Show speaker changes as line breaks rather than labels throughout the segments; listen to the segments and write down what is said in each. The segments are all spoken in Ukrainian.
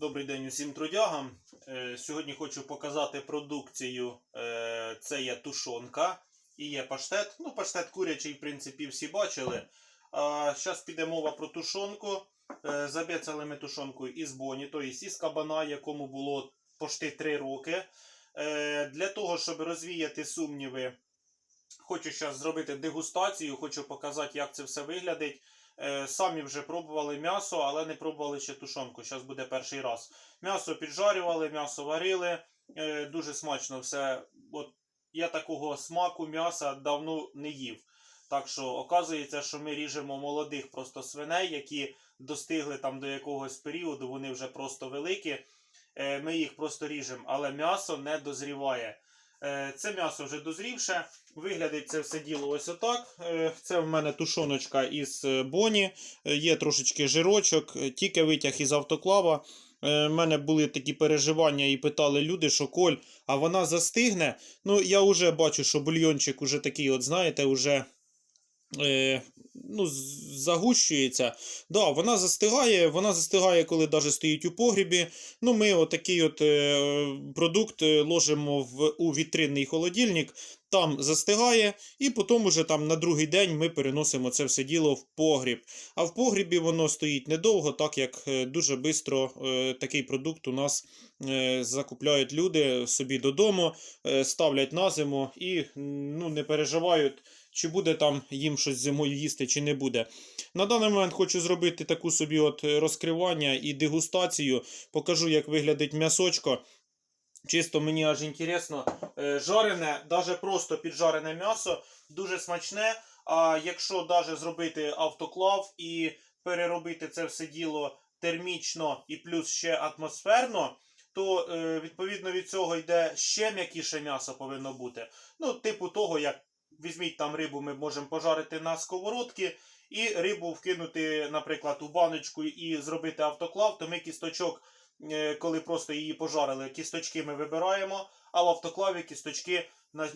Добрий день усім трудягам. Е, Сьогодні хочу показати продукцію. Е, Це є тушонка і є паштет. Ну, паштет курячий, в принципі, всі бачили. А зараз піде мова про тушонку. Е, Забецали ми тушонку із боні, тобто із кабана, якому було пошти 3 роки. Для того, щоб розвіяти сумніви, хочу зараз зробити дегустацію, хочу показати, як це все виглядить. Е, Самі вже пробували м'ясо, але не пробували ще тушонку. Зараз буде перший раз. М'ясо піджарювали, м'ясо варили. Е, Дуже смачно все. От я такого смаку м'яса давно не їв. Так що оказується, що ми ріжемо молодих просто свиней, які достигли там до якогось періоду, вони вже просто великі. Е, Ми їх просто ріжемо, але м'ясо не дозріває. Е, Це м'ясо вже дозрівше. Виглядить це все діло ось отак. Е, Це в мене тушоночка із е, боні. Є трошечки жирочок, тільки витяг із автоклава. У мене були такі переживання і питали люди, що Коль, а вона застигне. Ну, я вже бачу, що бульйончик уже такий, от знаєте, уже ну, загущується. Да, вона застигає, вона застигає, коли навіть стоїть у погрібі. Ну, ми отакий от е, продукт е, ложимо в, у вітринний холодильник, там застигає, і потім уже там на другий день ми переносимо це все діло в погріб. А в погрібі воно стоїть недовго, так як е, дуже швидко такий продукт у нас закупляють люди собі додому, ставлять на зиму і ну, не переживають, чи буде там їм щось зимою їсти, чи не буде. На даний момент хочу зробити таку собі от розкривання і дегустацію. Покажу, як виглядить м'ясочко. Чисто мені аж інтересно. Е, Жарене, навіть просто піджарене м'ясо, дуже смачне. А якщо навіть зробити автоклав і переробити це все діло термічно і плюс ще атмосферно, то е, відповідно від цього йде ще м'якіше м'ясо повинно бути. Ну, типу того, як візьміть там рибу, ми можемо пожарити на сковородки, і рибу вкинути, наприклад, у баночку і зробити автоклав, то ми кісточок, е, коли просто її пожарили, кісточки ми вибираємо, а в автоклаві кісточки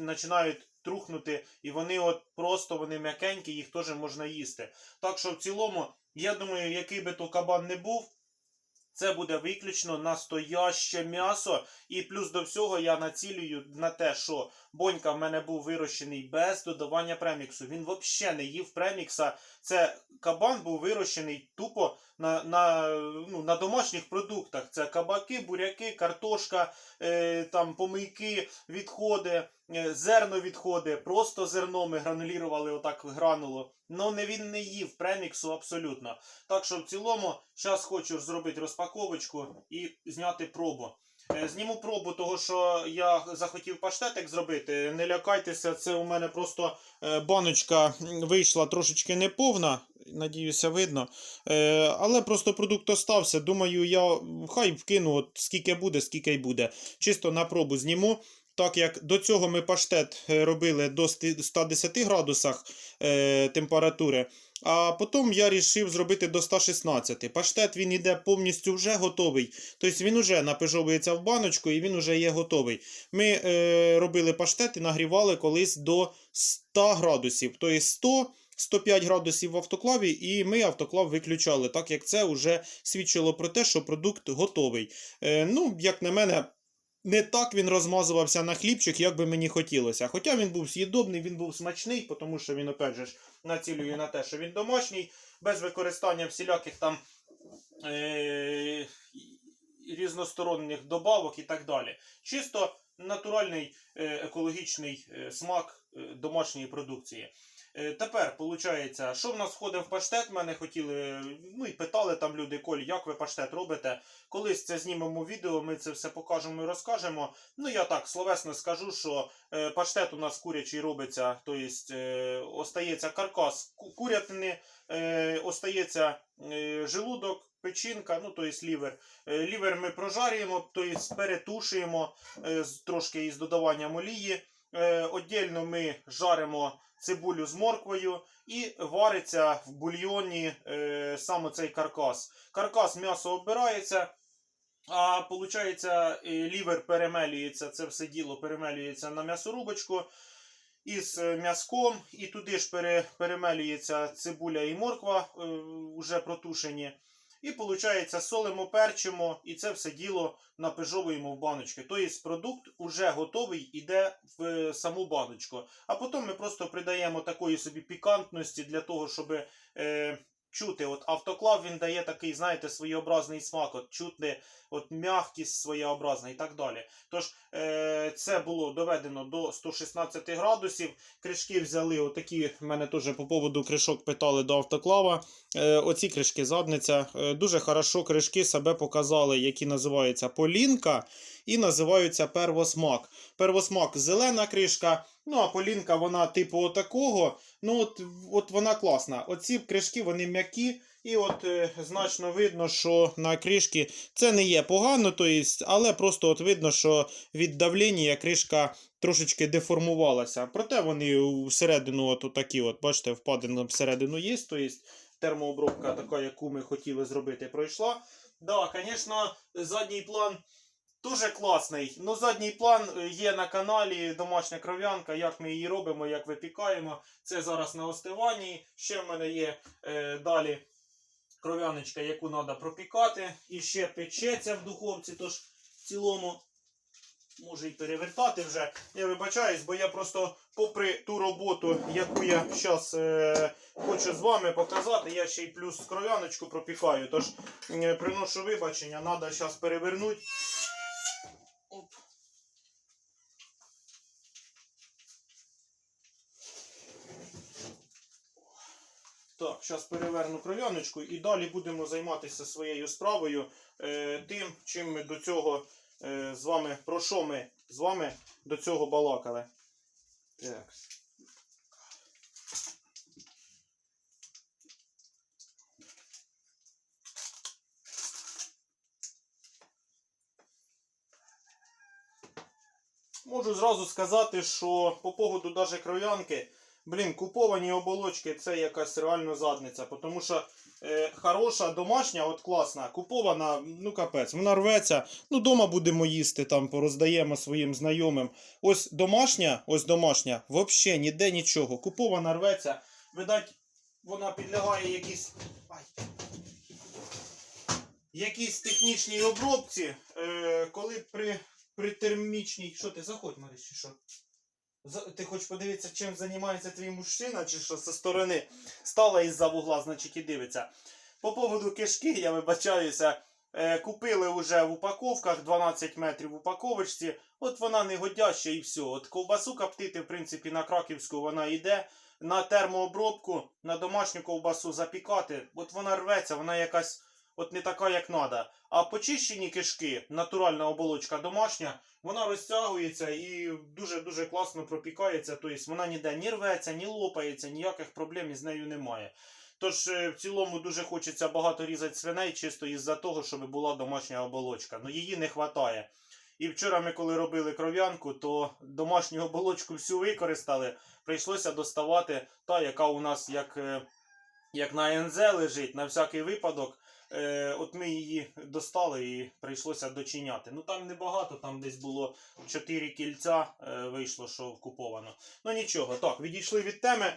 починають трухнути, і вони от просто вони м'якенькі, їх теж можна їсти. Так що в цілому, я думаю, який би то кабан не був, це буде виключно настояще м'ясо. І плюс до всього я націлюю на те, що бонька в мене був вирощений без додавання преміксу. Він взагалі не їв премікса. Це кабан був вирощений тупо на, на, ну, на домашніх продуктах. Це кабаки, буряки, картошка, е, там помийки, відходи, зерно відходи. Просто зерно ми гранулірували отак грануло. Ну не він не їв преміксу абсолютно. Так що в цілому, зараз хочу зробити розпаковочку і зняти пробу. Е, Зніму пробу того, що я захотів паштетик зробити. Не лякайтеся, це у мене просто е, баночка вийшла трошечки неповна. Надіюся, видно. Е, Але просто продукт остався. Думаю, я хай вкину, от скільки буде, скільки й буде. Чисто на пробу зніму. Так як до цього ми паштет е, робили до 110 градусах е, температури, а потім я вирішив зробити до 116. Паштет він іде повністю вже готовий. Тобто він вже напижовується в баночку і він вже є готовий. Ми е, робили паштет і нагрівали колись до 100 градусів. Тобто 100 105 градусів в автоклаві, і ми автоклав виключали, так як це вже свідчило про те, що продукт готовий. Е, ну, як на мене, не так він розмазувався на хлібчик, як би мені хотілося. Хоча він був з'їдобний, він був смачний, тому що він, опять же, націлює на те, що він домашній, без використання всіляких там е- різносторонніх добавок і так далі. Чисто натуральний е- екологічний е, смак е, домашньої продукції. Е, Тепер, виходить, що в нас входить в паштет, мене хотіли, ну і питали там люди, Коль, як ви паштет робите? Колись це знімемо відео, ми це все покажемо і розкажемо. Ну, я так словесно скажу, що е, паштет у нас курячий робиться, тобто остається каркас курятини, остається желудок, печінка, ну, тобто лівер. Лівер ми прожарюємо, тобто перетушуємо трошки із додаванням олії. Отдільно ми жаримо цибулю з морквою і вариться в бульйоні е, саме цей каркас. Каркас м'ясо оббирається, а виходить, лівер перемелюється, це все діло перемелюється на м'ясорубочку із е, м'язком, і туди ж пере, перемелюється цибуля і морква, е, вже протушені. І виходить, солимо, перчимо, і це все діло напижовуємо в баночки. Тобто продукт вже готовий, іде в е, саму баночку. А потім ми просто придаємо такої собі пікантності для того, щоб е, чути. От автоклав він дає такий, знаєте, своєобразний смак, от чути от м'якість своєобразна і так далі. Тож е, це було доведено до 116 градусів. Кришки взяли, отакі в мене теж по поводу кришок питали до автоклава. Е, оці кришки задниця. Е, дуже хорошо кришки себе показали, які називаються Полінка і називаються Первосмак. Первосмак зелена кришка. Ну, а полінка, вона типу отакого. Ну, от, от вона класна. Оці кришки, вони м'які, і от е, значно видно, що на кришки це не є погано, то есть, але просто от видно, що від давлення кришка трошечки деформувалася. Проте вони всередину, от такі, от, бачите, впадина всередину є, то есть, термообробка така, яку ми хотіли зробити, пройшла. Да, звісно, задній план. Дуже класний. Ну, задній план е, є на каналі домашня кров'янка, як ми її робимо, як випікаємо. Це зараз на остиванні. Ще в мене є е, далі кров'яночка, яку треба пропікати. І ще печеться в духовці, тож в цілому можу і перевертати вже. Я вибачаюсь, бо я просто, попри ту роботу, яку я зараз е, хочу з вами показати, я ще й плюс кров'яночку пропікаю. Тож е, приношу вибачення, треба зараз перевернути. Так, зараз переверну кров'яночку і далі будемо займатися своєю справою, е, тим, чим ми до цього е, з вами, про що ми з вами до цього балакали. Так. Можу зразу сказати, що по поводу даже кров'янки, блін, куповані оболочки це якась реально задниця. Тому що е, хороша домашня, от класна, купована, ну капець, вона рветься. Ну, дома будемо їсти, там пороздаємо своїм знайомим. Ось домашня, ось домашня, взагалі ніде нічого. Купована рветься. Видать, вона підлягає якісь. Ай. Якійсь технічній обробці, е, коли при при термічній. Що ти заходь, Мариш, чи що? Ти хочеш подивитися, чим займається твій мужчина, чи що зі сторони стала із-за вугла, значить і дивиться. По поводу кишки, я вибачаюся, е, купили вже в упаковках 12 метрів в упаковочці. От вона негодяща і все. От ковбасу коптити, в принципі, на краківську вона йде. На термообробку, на домашню ковбасу запікати, от вона рветься, вона якась от не така, як треба. А почищені кишки, натуральна оболочка домашня, вона розтягується і дуже-дуже класно пропікається. Тобто вона ніде не рветься, ні лопається, ніяких проблем із нею немає. Тож е, в цілому дуже хочеться багато різати свиней, чисто із-за того, щоб була домашня оболочка. Ну її не вистачає. І вчора ми, коли робили кров'янку, то домашню оболочку всю використали. Прийшлося доставати та, яка у нас як, е, як на НЗ лежить, на всякий випадок. Е, от ми її достали і прийшлося дочиняти. Ну там небагато, там десь було 4 кільця, е, вийшло, що куповано. Ну нічого, так, відійшли від теми.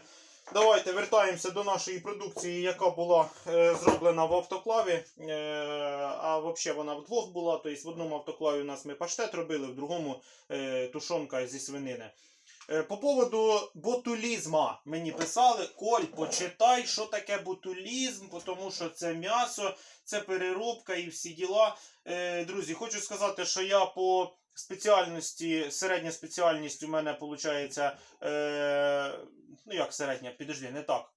Давайте вертаємося до нашої продукції, яка була е, зроблена в автоклаві. Е, а взагалі вона вдвох була. Тобто в одному автоклаві у нас ми паштет робили, в другому е, тушонка зі свинини. Е, По поводу ботулізма мені писали, Коль, почитай, що таке ботулізм, тому що це м'ясо, це переробка і всі діла. Е, Друзі, хочу сказати, що я по спеціальності, середня спеціальність у мене виходить, е, ну як середня, підожди, не так.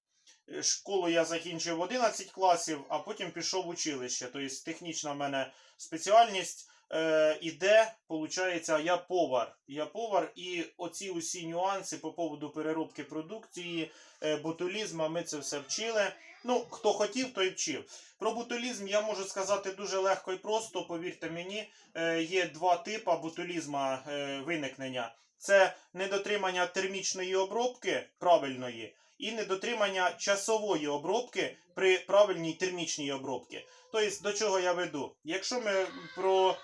Школу я закінчив 11 класів, а потім пішов в училище. Тобто технічна в мене спеціальність е, іде, виходить, я повар. Я повар, і оці усі нюанси по поводу переробки продукції, е, ботулізму, ми це все вчили. Ну, хто хотів, той вчив. Про ботулізм я можу сказати дуже легко і просто, повірте мені, е, є два типи ботулізму е, виникнення. Це недотримання термічної обробки правильної і недотримання часової обробки при правильній термічній обробці. Тобто, до чого я веду? Якщо ми про.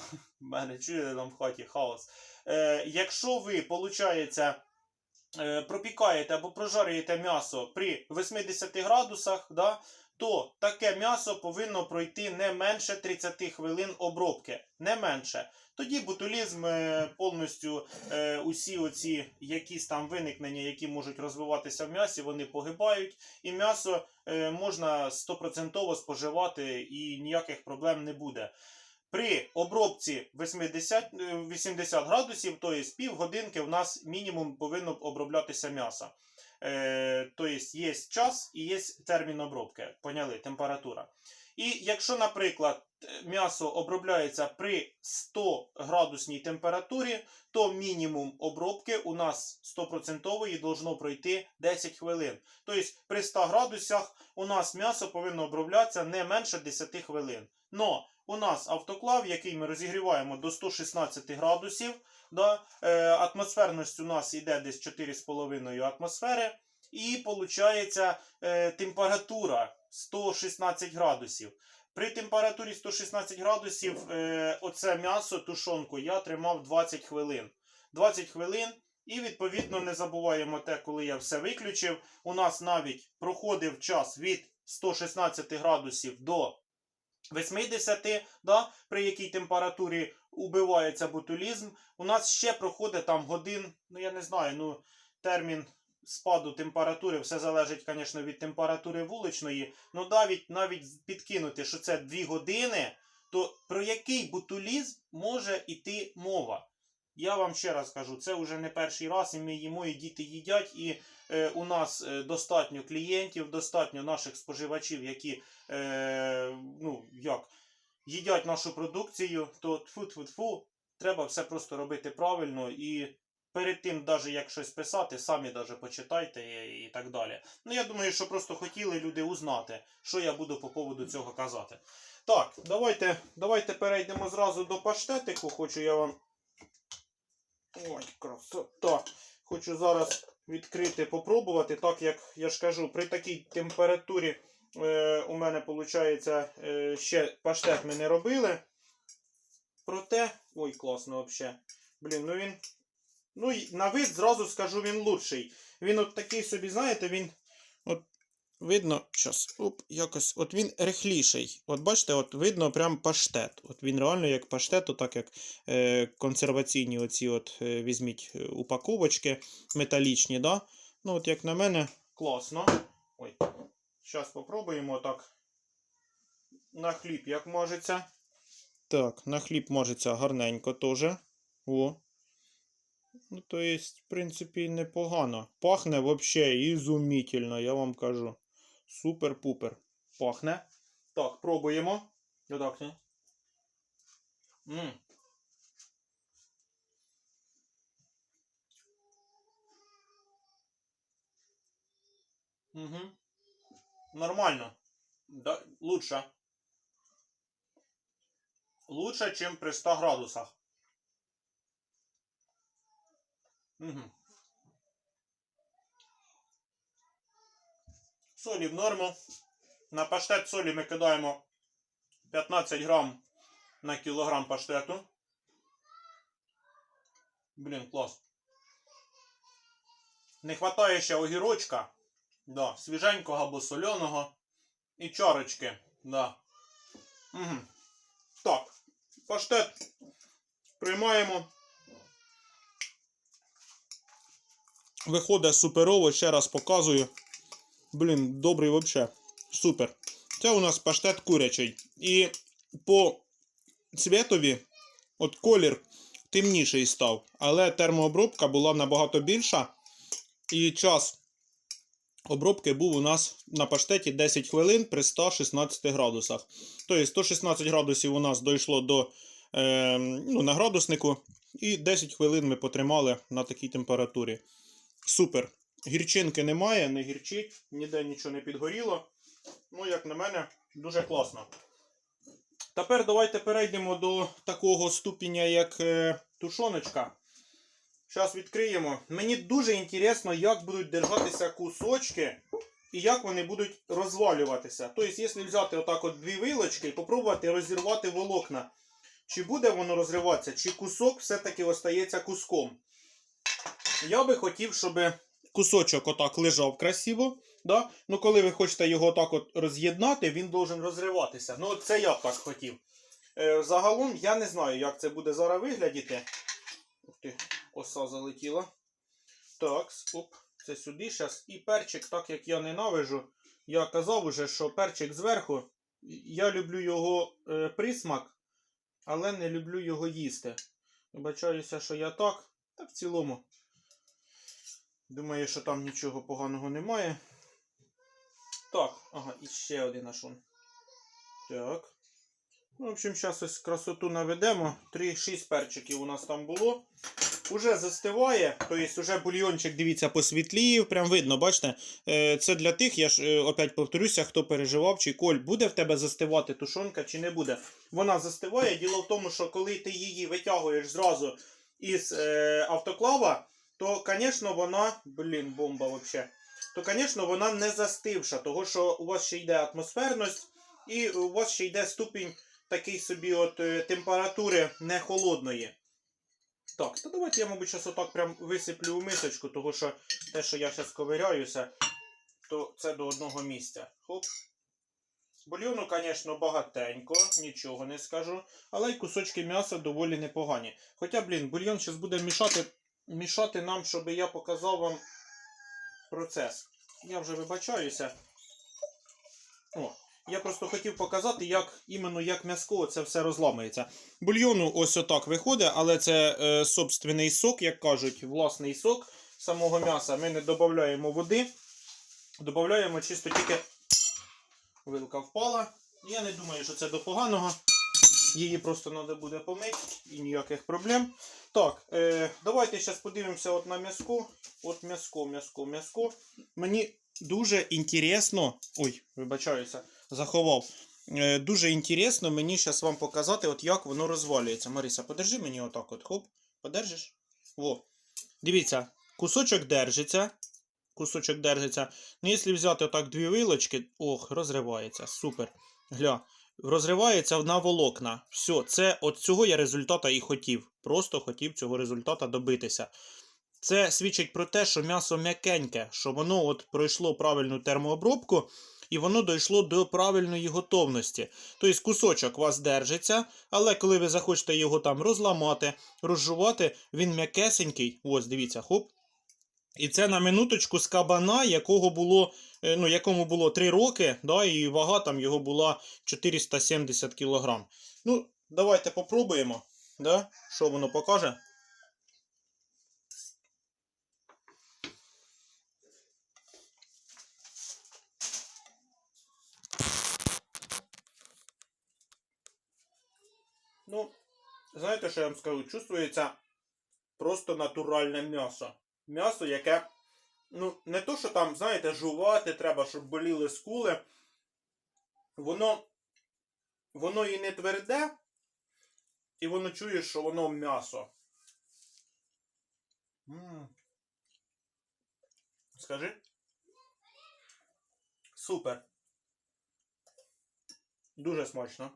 У мене чуєте там в хаті хаос. Е, якщо ви, виходить, е, пропікаєте або прожарюєте м'ясо при 80 градусах, да, то таке м'ясо повинно пройти не менше 30 хвилин обробки. Не менше. Тоді ботулізм е, повністю е, усі оці якісь там виникнення, які можуть розвиватися в м'ясі, вони погибають, і м'ясо е, можна 100% споживати і ніяких проблем не буде. При обробці 80, е, 80 градусів, тобто півгодинки, у нас мінімум повинно оброблятися м'ясо. Е, тобто є час і є термін обробки. Поняли, температура. І якщо, наприклад, м'ясо обробляється при 100 градусній температурі, то мінімум обробки у нас 100% должно пройти 10 хвилин. Тобто при 100 градусах у нас м'ясо повинно оброблятися не менше 10 хвилин. Но у нас автоклав, який ми розігріваємо до 116 градусів, да, е, атмосферність у нас йде десь 4,5 атмосфери, і виходить е, температура 116 градусів. При температурі 116 градусів е, оце м'ясо, тушонку, я тримав 20 хвилин. 20 хвилин. І відповідно не забуваємо те, коли я все виключив. У нас навіть проходив час від 116 градусів до 80, да, при якій температурі убивається ботулізм. У нас ще проходить там годин, ну я не знаю, ну термін спаду температури, все залежить, звісно, від температури вуличної. Ну навіть навіть підкинути, що це 2 години, то про який ботулізм може йти мова? Я вам ще раз кажу, це вже не перший раз, і ми їмо, і діти їдять, і е, у нас е, достатньо клієнтів, достатньо наших споживачів, які е, ну, як, їдять нашу продукцію, то тфу-тфу-тфу, треба все просто робити правильно і перед тим, навіть як щось писати, самі даже почитайте і так далі. Ну, я думаю, що просто хотіли люди узнати, що я буду по поводу цього казати. Так, давайте, давайте перейдемо зразу до паштетику. Хочу я вам. Ой, красота. Хочу зараз відкрити, попробувати, так як я ж кажу, при такій температурі е, у мене виходить, е, ще паштет ми не робили. Проте. Ой, класно взагалі. Блін, ну він. Ну, на вид зразу скажу, він лучший. Він от такий собі, знаєте, він. От видно, щас, оп, якось. От він рихліший. От бачите, от видно прям паштет. От він реально як паштет, отак як е, консерваційні оці от е, візьміть е, упаковочки металічні, да? Ну, от як на мене, класно. Ой. Зараз спробуємо так. На хліб як можеться. Так, на хліб можеться гарненько теж. О. Ну, то есть, в принципі, непогано. Пахне вообще ізумітельно, я вам кажу. Супер-пупер. Пахне. Так, пробуємо. Отак, ні? М. Угу. Нормально. Да, лучше. Лучше, чем при 100 градусах. Угу. Солі в норму. На паштет солі ми кидаємо 15 грам на кілограм паштету. Блін, клас. Не вистачає ще огірочка. Да, свіженького або соляного. І чарочки. Да. Угу. Так. Паштет приймаємо. Виходить суперово, ще раз показую. Блін, добрий вообще. Супер. Це у нас паштет курячий. І по цвітові, от колір темніший став. Але термообробка була набагато більша. І час обробки був у нас на паштеті 10 хвилин при 116 градусах. Тобто 116 градусів у нас дійшло до е, ну, на градуснику. І 10 хвилин ми потримали на такій температурі. Супер. Гірчинки немає, не гірчить, ніде нічого не підгоріло. Ну, як на мене, дуже класно. Тепер давайте перейдемо до такого ступеня, як е, тушоночка. Зараз відкриємо. Мені дуже інтересно, як будуть держатися кусочки і як вони будуть розвалюватися. Тобто, якщо взяти отак от дві вилочки і попробувати розірвати волокна, чи буде воно розриватися, чи кусок все-таки остається куском. Я би хотів, щоб кусочок отак лежав красиво. Да? Ну, коли ви хочете його так от роз'єднати, він должен розриватися. Ну, це я б так хотів. Е, загалом я не знаю, як це буде зараз виглядіти. Ух ти, оса залетіла. Так, оп, це сюди зараз. І перчик, так як я ненавижу. Я казав уже, що перчик зверху. Я люблю його е, присмак, але не люблю його їсти. Вибачаюся, що я так. Та в цілому. Думаю, що там нічого поганого немає. Так, ага, і ще один ашон. Так. Ну, в общем, зараз ось красоту наведемо. 3-6 перчиків у нас там було. Уже застиває, тобто вже бульйончик, дивіться, посвітлів, прям видно, бачите? Е, Це для тих, я ж е, опять повторюся, хто переживав, чи Коль, буде в тебе застивати тушонка, чи не буде. Вона застиває. Діло в тому, що коли ти її витягуєш зразу із е, автоклава, то, звісно, вона, блін, бомба взагалі. То, звісно, вона не застивша, того що у вас ще йде атмосферність, і у вас ще йде ступінь такий собі от е, температури не холодної. Так, то давайте я, мабуть, зараз отак прям висиплю у мисочку, того що те, що я зараз ковиряюся, то це до одного місця. Хоп. Бульйону, звісно, багатенько, нічого не скажу. Але й кусочки м'яса доволі непогані. Хоча, блін, бульйон зараз буде мішати, мішати нам, щоб я показав вам процес. Я вже вибачаюся. О, я просто хотів показати, як іменно як м'язко це все розламується. Бульйону ось отак виходить, але це е, собственний сок, як кажуть, власний сок самого м'яса. Ми не додаємо води. Додаємо чисто тільки вилка впала. Я не думаю, що це до поганого. Її просто треба буде помити і ніяких проблем. Так, е, давайте зараз подивимося от на м'язко. От м'язко, м'язко, м'язко. Мені дуже інтересно. Ой, вибачаюся, заховав. Е, дуже інтересно мені зараз вам показати, от як воно розвалюється. Мариса, подержи мені отак от. Хоп, подержиш? Во. Дивіться, кусочок держиться. Кусочок держиться. Ну, якщо взяти отак дві вилочки, ох, розривається. Супер. Гля. Розривається на волокна. Все, це от цього я результата і хотів. Просто хотів цього результата добитися. Це свідчить про те, що м'ясо м'якеньке, що воно от пройшло правильну термообробку і воно дійшло до правильної готовності. Тобто кусочок вас держиться, але коли ви захочете його там розламати, розжувати, він м'якесенький. Ось, дивіться, хоп. І це на минуточку з кабана, якого було, ну, якому було 3 роки, да, і вага там його була 470 кг. Ну, давайте попробуємо, да, що воно покаже. Ну, знаєте, що я вам скажу? Чувствується просто натуральне м'ясо. М'ясо, яке, ну, не то, що там, знаєте, жувати треба, щоб боліли скули. Воно, воно і не тверде, і воно чує, що воно м'ясо. Скажи. Супер. Дуже смачно.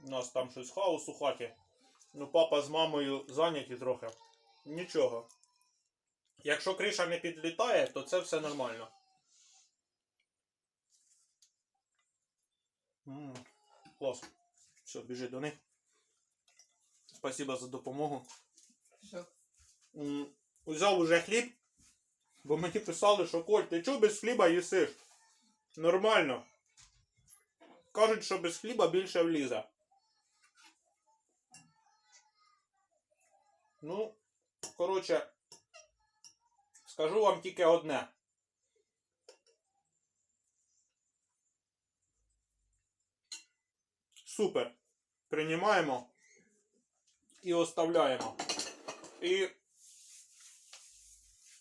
У нас там щось хаос у хаті. Ну, папа з мамою зайняті трохи. Нічого. Якщо криша не підлітає, то це все нормально. м клас. Все, біжи до них. Спасибо за допомогу.
Все.
М, Взяв уже хліб, бо мені писали, що Коль, ти чого без хліба їсиш? Нормально. Кажуть, що без хліба більше влізе. Ну, коротше, скажу вам тільки одне. Супер. Приймаємо і оставляємо. І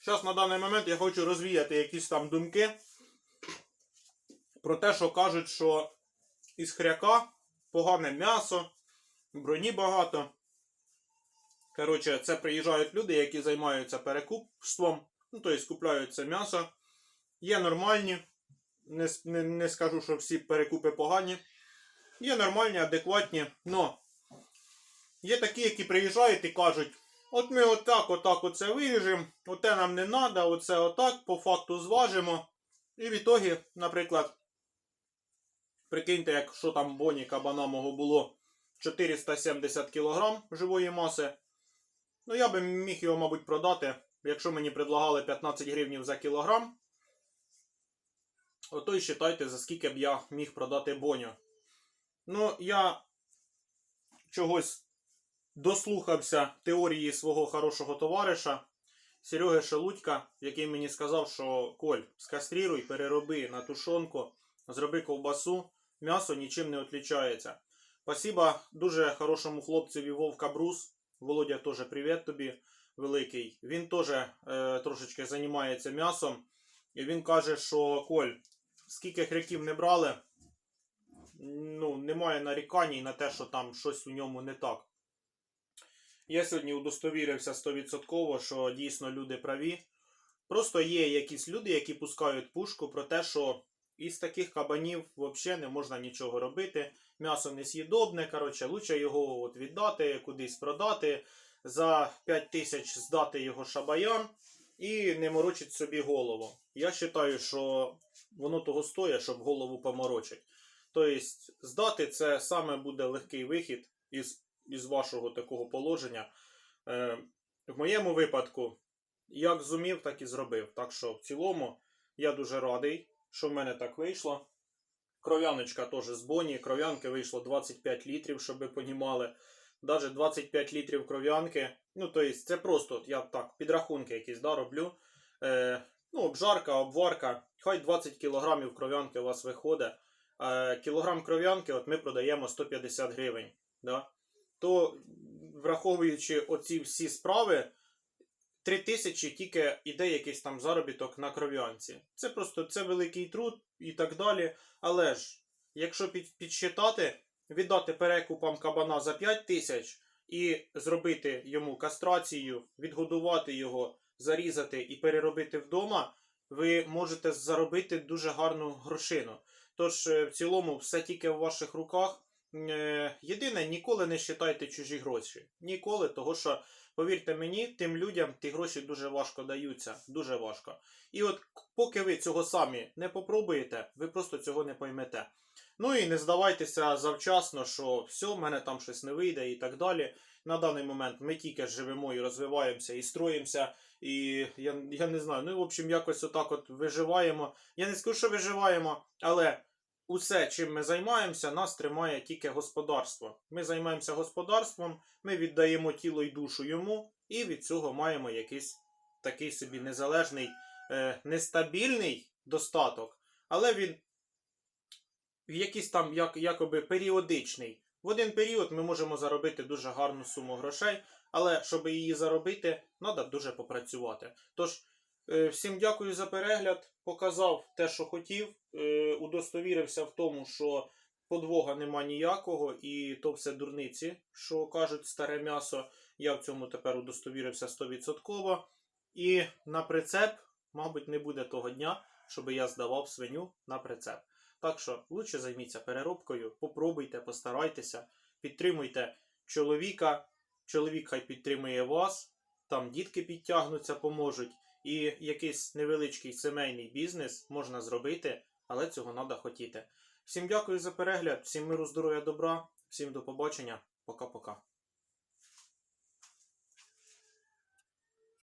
зараз на даний момент я хочу розвіяти якісь там думки про те, що кажуть, що із хряка погане м'ясо, броні багато. Коротше, це приїжджають люди, які займаються перекупством, ну, тобто купляють це м'ясо. Є нормальні, не, не, не скажу, що всі перекупи погані. Є нормальні, адекватні, но є такі, які приїжджають і кажуть, От ми отак, отак оце виріжемо, оте нам не треба, оце отак, по факту зважимо. І в ітогі, наприклад, прикиньте, якщо там боні кабана мого було 470 кг живої маси, ну я би міг його, мабуть, продати, якщо мені предлагали 15 гривнів за кілограм, ото й считайте, за скільки б я міг продати боню. Ну, я чогось дослухався теорії свого хорошого товариша Сереги Шелудька, який мені сказав, що Коль, скастріруй, перероби на тушонку, зроби ковбасу, м'ясо нічим не відрізняється. Спасибо дуже хорошому хлопцеві Вовка Брус. Володя теж привіт тобі великий. Він теж е, трошечки займається м'ясом. І він каже, що Коль, скільки хряків не брали, ну, немає нарікань на те, що там щось у ньому не так. Я сьогодні удостовірився 100%, що дійсно люди праві. Просто є якісь люди, які пускають пушку про те, що із таких кабанів взагалі не можна нічого робити. М'ясо несъїдобне, коротше, лучше його от віддати, кудись продати, за 5 тисяч здати його шабаям і не морочить собі голову. Я вважаю, що воно того стоїть, щоб голову поморочить. Тобто, здати це саме буде легкий вихід із, із вашого такого положення. Е, в моєму випадку, як зумів, так і зробив. Так що, в цілому, я дуже радий, що в мене так вийшло. Кров'яночка теж з Боні. Кров'янки вийшло 25 літрів, щоб ви понімали. Навіть 25 літрів кров'янки. Ну, тобто, це просто, я так, підрахунки якісь да, роблю. Е, ну, обжарка, обварка. Хай 20 кілограмів кров'янки у вас виходить. Е, кілограм кров'янки от ми продаємо 150 гривень. Да? То, враховуючи оці всі справи, 3 тисячі тільки іде якийсь там заробіток на кров'янці. Це просто це великий труд і так далі. Але ж, якщо під, підсчитати, віддати перекупам кабана за 5 тисяч і зробити йому кастрацію, відгодувати його, зарізати і переробити вдома, ви можете заробити дуже гарну грошину. Тож, е, в цілому, все тільки в ваших руках. Е, Єдине, ніколи не вважайте чужі гроші. Ніколи, того що, повірте мені, тим людям ті гроші дуже важко даються. Дуже важко. І от поки ви цього самі не попробуєте, ви просто цього не поймете. Ну і не здавайтеся завчасно, що все, в мене там щось не вийде і так далі. На даний момент ми тільки живемо і розвиваємося, і строїмося, і я, я не знаю. Ну, в общем, якось отак от виживаємо. Я не скажу, що виживаємо, але усе, чим ми займаємося, нас тримає тільки господарство. Ми займаємося господарством, ми віддаємо тіло і душу йому, і від цього маємо якийсь такий собі незалежний, е, нестабільний достаток, але він якийсь там як, якоби періодичний. В один період ми можемо заробити дуже гарну суму грошей, але щоб її заробити, треба дуже попрацювати. Тож, всім дякую за перегляд. Показав те, що хотів. Е, удостовірився в тому, що подвога нема ніякого, і то все дурниці, що кажуть старе м'ясо. Я в цьому тепер удостовірився 100%. І на прицеп, мабуть, не буде того дня, щоб я здавав свиню на прицеп. Так що лучше займіться переробкою, попробуйте, постарайтеся, підтримуйте чоловіка, чоловік хай підтримує вас, там дітки підтягнуться, поможуть. І якийсь невеличкий сімейний бізнес можна зробити, але цього треба хотіти. Всім дякую за перегляд, всім миру, здоров'я, добра, всім до побачення, пока-пока.